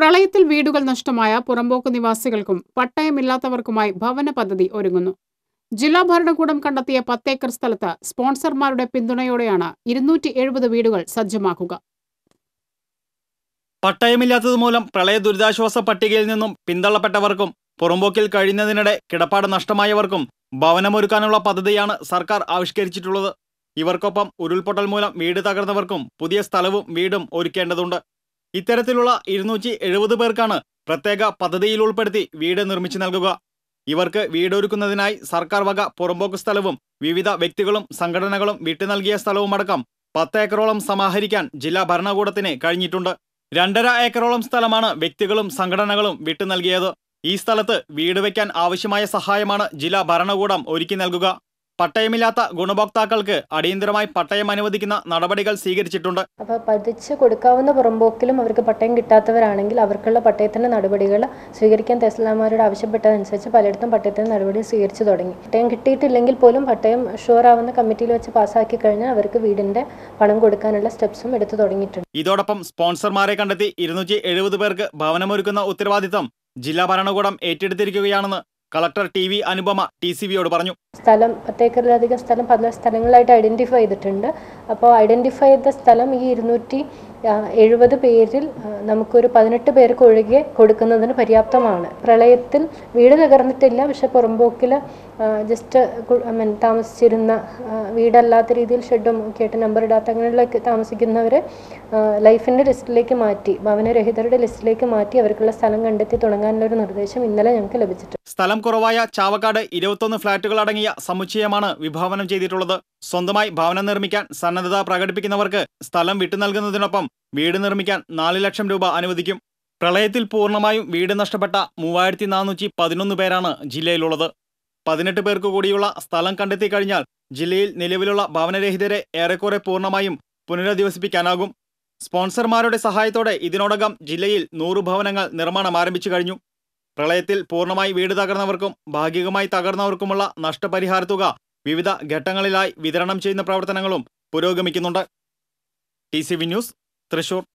പ്രളയത്തിൽ വീടുകൾ നഷ്ടമായ പുറമ്പോക്ക് നിവാസികൾക്കും പട്ടയമില്ലാത്തവർക്കുമായി ഭവന പദ്ധതി ഒരുങ്ങുന്നു. ജില്ലാ ഭരണകൂടം കണ്ടെത്തിയ പത്തേക്കർ സ്ഥലത്ത് സ്പോൺസർമാരുടെ പിന്തുണയോടെയാണ് ഇരുന്നൂറ്റി എഴുപത് വീടുകൾ സജ്ജമാക്കുക. പട്ടയമില്ലാത്തത് മൂലം പ്രളയ ദുരിതാശ്വാസ പട്ടികയിൽ നിന്നും പിന്തള്ളപ്പെട്ടവർക്കും പുറമ്പോക്കിൽ കഴിയുന്നതിനിടെ കിടപ്പാട് നഷ്ടമായവർക്കും ഭവനമൊരുക്കാനുള്ള പദ്ധതിയാണ് സർക്കാർ ആവിഷ്കരിച്ചിട്ടുള്ളത്. ഇവർക്കൊപ്പം ഉരുൾപൊട്ടൽ മൂലം വീട് തകർന്നവർക്കും പുതിയ സ്ഥലവും വീടും ഒരുക്കേണ്ടതുണ്ട്. ഇത്തരത്തിലുള്ള ഇരുന്നൂറ്റി എഴുപത് പേർക്കാണ് പ്രത്യേക പദ്ധതിയിൽ ഉൾപ്പെടുത്തി വീട് നിർമ്മിച്ചു നൽകുക. ഇവർക്ക് വീടൊരുക്കുന്നതിനായി സർക്കാർ വക പുറമ്പോക്ക് സ്ഥലവും വിവിധ വ്യക്തികളും സംഘടനകളും വിട്ടു നൽകിയ സ്ഥലവുമടക്കം പത്ത് ഏക്കറോളം സമാഹരിക്കാൻ ജില്ലാ ഭരണകൂടത്തിന് കഴിഞ്ഞിട്ടുണ്ട്. രണ്ടര ഏക്കറോളം സ്ഥലമാണ് വ്യക്തികളും സംഘടനകളും വിട്ടു നൽകിയത്. ഈ സ്ഥലത്ത് വീട് വയ്ക്കാൻ ആവശ്യമായ സഹായമാണ് ജില്ലാ ഭരണകൂടം ഒരുക്കി നൽകുക. പട്ടയമില്ലാത്ത ഗുണഭോക്താക്കൾക്ക് അടിയന്തരമായി പട്ടയം അനുവദിക്കുന്ന നടപടികൾ സ്വീകരിച്ചിട്ടുണ്ട്. അപ്പോൾ പതിച്ച് കൊടുക്കാവുന്ന പുറമ്പോക്കിലും അവർക്ക് പട്ടയം കിട്ടാത്തവരാണെങ്കിൽ അവർക്കുള്ള പട്ടയത്തിന്റെ നടപടികൾ സ്വീകരിക്കാൻ തഹസിൽദാർമാരോട് ആവശ്യപ്പെട്ടതനുസരിച്ച് പലയിടത്തും പട്ടയത്തിന്റെ നടപടി സ്വീകരിച്ചു തുടങ്ങി. പട്ടയം കിട്ടിയിട്ടില്ലെങ്കിൽ പോലും പട്ടയം ഷുവർ ആവുന്ന കമ്മിറ്റിയിൽ വെച്ച് പാസ്സാക്കി കഴിഞ്ഞാൽ അവർക്ക് വീടിന്റെ പണം കൊടുക്കാനുള്ള സ്റ്റെപ്സും എടുത്തു തുടങ്ങിയിട്ടുണ്ട്. ഇതോടൊപ്പം സ്പോൺസർമാരെ കണ്ടെത്തി ഇരുന്നൂറ്റി എഴുപത് പേർക്ക് ഭവനമൊരുക്കുന്ന ഉത്തരവാദിത്തം ജില്ലാ ഭരണകൂടം ഏറ്റെടുത്തിരിക്കുകയാണെന്ന് collector T V Anupama T C വിയോട് പറഞ്ഞു. സ്ഥലം പത്തേക്കറിലധികം സ്ഥലം പല സ്ഥലങ്ങളായിട്ട് ഐഡന്റിഫൈ ചെയ്തിട്ടുണ്ട്. അപ്പോൾ ഐഡന്റിഫൈ ചെയ്ത സ്ഥലം ഈ ഇരുന്നൂറ്റി എഴുപത് പേരിൽ നമുക്കൊരു പതിനെട്ട് പേർക്ക് ഒഴികെ കൊടുക്കുന്നതിന് പര്യാപ്തമാണ്. പ്രളയത്തിൽ വീട് തകർന്നിട്ടില്ല പക്ഷെ പുറമ്പോക്കിൽ ജസ്റ്റ് ഐ മീൻ താമസിച്ചിരുന്ന വീടല്ലാത്ത രീതിയിൽ ഷെഡും ഒക്കെ ആയിട്ട് നമ്പർ ഇടാത്ത അങ്ങനെയുള്ളൊക്കെ താമസിക്കുന്നവരെ ലൈഫിന്റെ ലിസ്റ്റിലേക്ക് മാറ്റി ഭവനരഹിതരുടെ ലിസ്റ്റിലേക്ക് മാറ്റി അവർക്കുള്ള സ്ഥലം കണ്ടെത്തി തുടങ്ങാനുള്ള ഒരു നിർദ്ദേശം ഇന്നലെ ഞങ്ങൾക്ക് ലഭിച്ചിട്ടുണ്ട്. സ്ഥലം കുറവായ ചാവക്കാട് ഇരുപത്തൊന്ന് ഫ്ളാറ്റുകൾ അടങ്ങിയ സമുച്ചയമാണ് വിഭാവനം ചെയ്തിട്ടുള്ളത്. സ്വന്തമായി ഭവനം നിർമ്മിക്കാൻ സന്നദ്ധത പ്രകടിപ്പിക്കുന്നവർക്ക് സ്ഥലം വിട്ടു നൽകുന്നതിനൊപ്പം വീട് നിർമ്മിക്കാൻ നാല് ലക്ഷം രൂപ അനുവദിക്കും. പ്രളയത്തിൽ പൂർണമായും വീട് നഷ്ടപ്പെട്ട മൂവായിരത്തി നാനൂറ്റി പതിനൊന്ന് പേരാണ് ജില്ലയിലുള്ളത്. പതിനെട്ട് പേർക്ക് കൂടിയുള്ള സ്ഥലം കണ്ടെത്തി കഴിഞ്ഞാൽ ജില്ലയിൽ നിലവിലുള്ള ഭവനരഹിതരെ ഏറെക്കുറെ പൂർണമായും പുനരധിവസിപ്പിക്കാനാകും. സ്പോൺസർമാരുടെ സഹായത്തോടെ ഇതിനോടകം ജില്ലയിൽ നൂറ് ഭവനങ്ങൾ നിർമ്മാണം ആരംഭിച്ചു കഴിഞ്ഞു. പ്രളയത്തിൽ പൂർണമായി വീട് തകർന്നവർക്കും ഭാഗികമായി തകർന്നവർക്കുമുള്ള നഷ്ടപരിഹാര തുക വിവിധ ഘട്ടങ്ങളിലായി വിതരണം ചെയ്യുന്ന പ്രവർത്തനങ്ങളും പുരോഗമിക്കുന്നുണ്ട്. T news Thrissur.